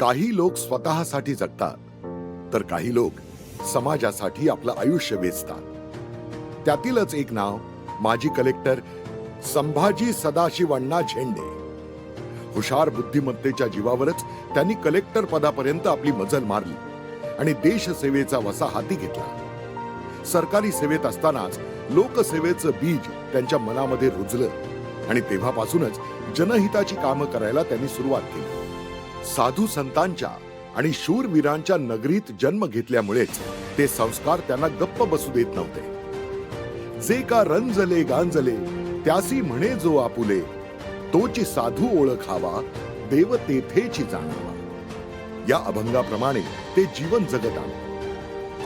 काही लोक स्वतःसाठी जगतात तर काही लोक समाजासाठी आपलं आयुष्य वेचतात. त्यातीलच एक नाव माजी कलेक्टर संभाजी सदाशिवांना झेंडे. हुशार बुद्धिमत्तेच्या जीवावरच त्यांनी कलेक्टर पदापर्यंत आपली मजल मारली आणि देशसेवेचा वसा हाती घेतला. सरकारी सेवेत असतानाच लोकसेवेचं बीज त्यांच्या मनामध्ये रुजलं आणि तेव्हापासूनच जनहिताची कामं करायला त्यांनी सुरुवात केली. साधू संतांच्या आणि शूरवीरांच्या नगरीत जन्म घेतल्यामुळेच ते संस्कार त्यांना गप्प बसू देत नव्हते. जे का रंजले गांजले त्यासी म्हणे जो आपुले तोची साधू ओळखावा देव तेथेची जाणावा. या अभंगाप्रमाणे ते जीवन जगत आले.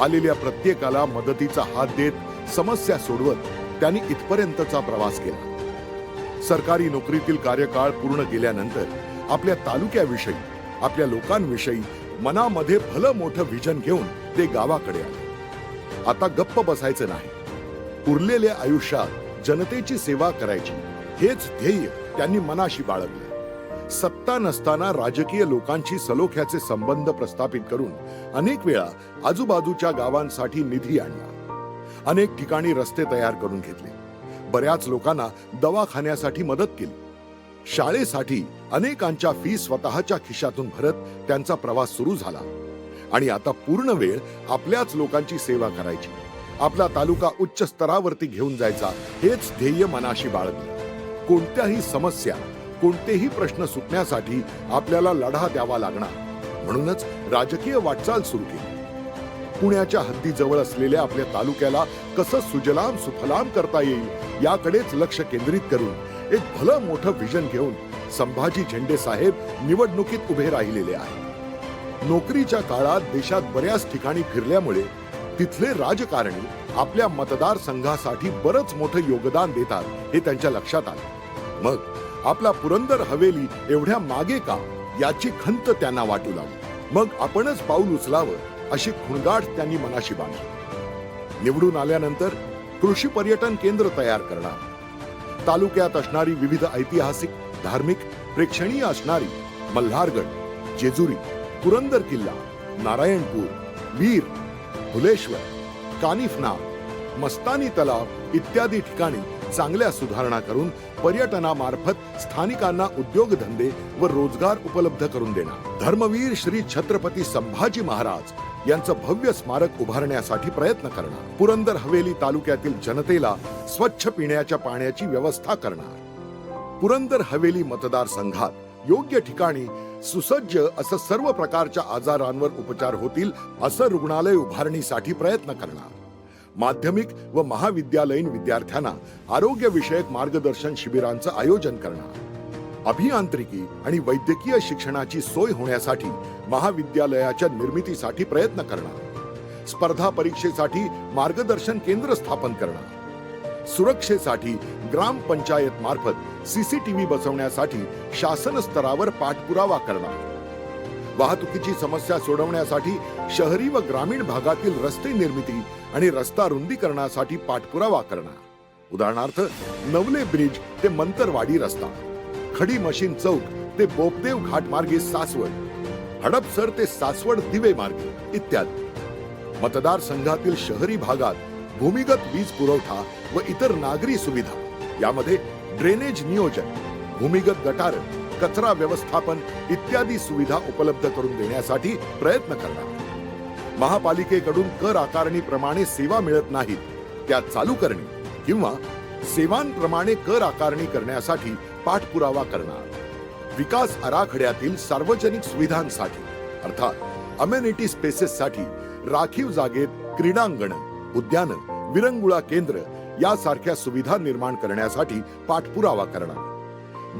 आलेल्या प्रत्येकाला मदतीचा हात देत समस्या सोडवत त्यांनी इथपर्यंतचा प्रवास केला. सरकारी नोकरीतील कार्यकाळ पूर्ण केल्यानंतर आपल्या तालुक्याविषयी आपल्या लोकांविषयी मनामध्ये भलं मोठं विजन घेऊन ते गावाकडे आले. आता गप्प बसायचं नाही. उरलेल्या आयुष्यात जनतेची सेवा करायची हेच ध्येय त्यांनी मनाशी बाळगले. सत्ता नसताना राजकीय लोकांशी सलोख्याचे संबंध प्रस्थापित करून अनेक वेळा आजूबाजूच्या गावांसाठी निधी आणला. अनेक ठिकाणी रस्ते तयार करून घेतले. बऱ्याच लोकांना दवाखान्यासाठी मदत केली. शाळेसाठी अनेकांच्या फी स्वतःच्या खिशातून भरत त्यांचा प्रवास सुरू झाला. आणि आता पूर्ण वेळ आपल्याच लोकांची सेवा करायची. आपला तालुका उच्च स्तरावरती घेऊन जायचा हेच ध्येय मनाशी बाळगले. कोणत्याही समस्या कोणतेही प्रश्न सुटण्यासाठी आपल्याला लढा द्यावा लागणार. म्हणूनच राजकीय वाटचाल सुरू केली. पुण्याच्या हद्दीजवळ असलेल्या आपल्या तालुक्याला कसं सुजलाम सुफलाम करता येईल याकडेच लक्ष केंद्रित करून एक भलं मोठं विजन घेऊन संभाजी झेंडे साहेब निवडणुकीत उभे राहिलेले आहेत. नोकरीच्या काळात देशात बऱ्याच ठिकाणी फिरल्यामुळे तिथले राजकारणी आपल्या मतदारसंघासाठी बरंच मोठं योगदान देतात हे त्यांच्या लक्षात आलं. मग आपला पुरंदर हवेली एवढ्या मागे का याची खंत त्यांना वाटू लागली. मग आपणच पाऊल उचलावं अशी खुणगाठ त्यांनी मनाशी बांधली. निवडून आल्यानंतर कृषी पर्यटन केंद्र तयार करणार. तालुक्यात असणारी विविध ऐतिहासिक धार्मिक प्रेक्षणीय असणारी मल्हारगड जेजुरी पुरंदर किल्ला नारायणपूर वीर भुलेश्वर कानिफना मस्तानी तलाव इत्यादी ठिकाणी चांगल्या सुधारणा करून पर्यटनामार्फत स्थानिकांना उद्योगधंदे व रोजगार उपलब्ध करून देणार. धर्मवीर श्री छत्रपती संभाजी महाराज यांचं भव्य स्मारक उभारण्यासाठी प्रयत्न करणार. पुरंदर हवेली तालुक्यातील जनतेला स्वच्छ पिण्याच्या पाण्याची व्यवस्था करणार. पुरंदर हवेली मतदारसंघात योग्य ठिकाणी सुसज्ज असं सर्व प्रकारच्या आजारांवर उपचार होतील असं रुग्णालय उभारणीसाठी प्रयत्न करणार. माध्यमिक व महाविद्यालयीन विद्यार्थ्यांना आरोग्य विषयक मार्गदर्शन शिबिरांचं आयोजन करणार. अभियांत्रिकी आणि वैद्यकीय शिक्षणाची सोय होण्यासाठी महाविद्यालयाच्या निर्मितीसाठी प्रयत्न करणार. स्पर्धा परीक्षेसाठी मार्गदर्शन केंद्र स्थापन करणार. सुरक्षेसाठी ग्रामपंचायत मार्फत सीसीटीव्ही बसवण्यासाठी शासन स्तरावर पाठपुरावा करणार. वाहतुकीची समस्या सोडवण्यासाठी शहरी व ग्रामीण भागातील रस्ते निर्मिती आणि रस्ता रुंदीकरणासाठी पाठपुरावा करणार. उदाहरणार्थ नवले ब्रिज ते मंतरवाडी रस्ता. खडी मशीन चौक ते बोपदेव घाट मार्गे सासवड. हडपसर ते सासवड दिवे मार्गे इत्यादी. मतदारसंघातील शहरी भागात भूमिगत वीज पुरवठा व इतर नागरी सुविधा यामध्ये ड्रेनेज नियोजन भूमिगत गटार कचरा व्यवस्थापन इत्यादी सुविधा उपलब्ध करून देण्यासाठी प्रयत्न करणार. महापालिकेकडून कर आकारणीप्रमाणे सेवा मिळत नाहीत त्या चालू करणे किंवा सेवांप्रमाणे कर आकारणी करण्यासाठी पाठपुरावा करणार. विकास आराखड्यातील सार्वजनिक सुविधांसाठी अर्थात अमेनिटी स्पेसेससाठी राखीव जागेत क्रीडांगण उद्यान विरंगुळा केंद्र यासारख्या सुविधा निर्माण करण्यासाठी पाठपुरावा करणार.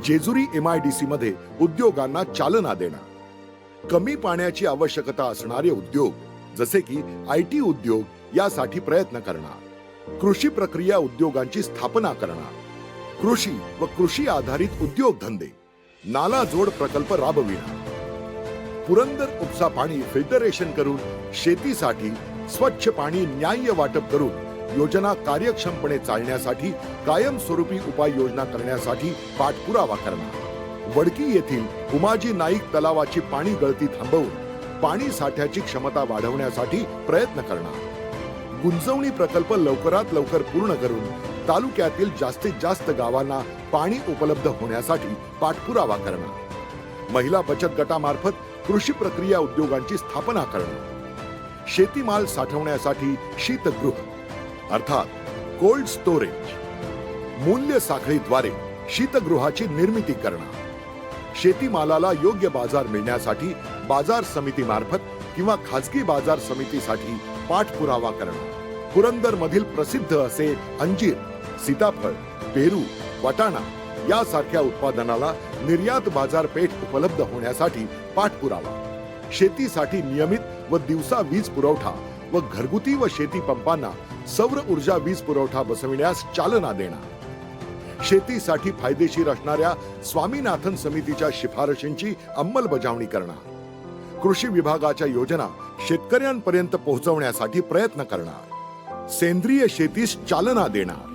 जेजुरी एम आयडीसी मध्ये उद्योगांना चालना देणार. कमी पाण्याची आवश्यकता असणारे उद्योग जसे की आय टी उद्योग यासाठी प्रयत्न करणार. कृषी प्रक्रिया उद्योगांची स्थापना करणार. कृषी व कृषी आधारित उद्योगधंदे नाला जोड प्रकल्प राबविणार. पुरंदर उपसा पाणी फिल्टरेशन करून शेतीसाठी स्वच्छ पाणी न्याय्य वाटप करून योजना कार्यक्षमपणे चालण्यासाठी कायमस्वरूपी उपाययोजना करण्यासाठी पाठपुरावा करणार. वडकी येथील उमाजी नाईक तलावाची पाणी गळती थांबवून पाणी साठ्याची क्षमता वाढवण्यासाठी प्रयत्न करणार. गुंजवणी प्रकल्प लवकरात लवकर पूर्ण करून तालुक्यातील जास्तीत जास्त गावांना पाणी उपलब्ध होण्यासाठी पाठपुरावा करणं. महिला बचत गटामार्फत कृषी प्रक्रिया उद्योगांची स्थापना करणं. शेतीमाल साठवण्यासाठी शीतगृह अर्थात कोल्ड स्टोरेज मूल्य साखळीद्वारे शीतगृहाची निर्मिती करणं. शेतीमालाला योग्य बाजार मिळण्यासाठी बाजार समितीमार्फत किंवा खाजगी बाजार समितीसाठी पाठपुरावा करणं. पुरंदर मधील प्रसिद्ध असे अंजीर सीताफळ पेरू वाटाणा यासारख्या उत्पादनाला निर्यात बाजारपेठ उपलब्ध होण्यासाठी पाठपुरावा. शेतीसाठी नियमित व दिवसा वीज पुरवठा व घरगुती व शेती पंपांना सौर ऊर्जा वीज पुरवठा बसविण्यास चालना देणार. शेतीसाठी फायदेशीर असणाऱ्या स्वामीनाथन समितीच्या शिफारशींची अंमलबजावणी करणार. कृषी विभागाच्या योजना शेतकऱ्यांपर्यंत पोहोचवण्यासाठी प्रयत्न करणार. सेंद्रिय शेतीस चालना देणार.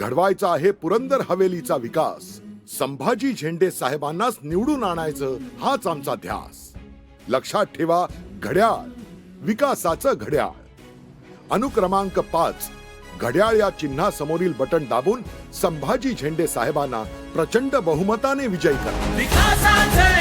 घडवायचा आहे पुरंदर हवेलीचा विकास. संभाजी झेंडे साहेबांनाच निवडून आणायचं हाच आमचा ध्यास. लक्षात ठेवा घड्याळ. विकासाचं घड्याळ. अनुक्रमांक पाच. घड्याळ या चिन्हासमोरील बटन दाबून संभाजी झेंडे साहेबांना प्रचंड बहुमताने विजयी करा. विकासाचं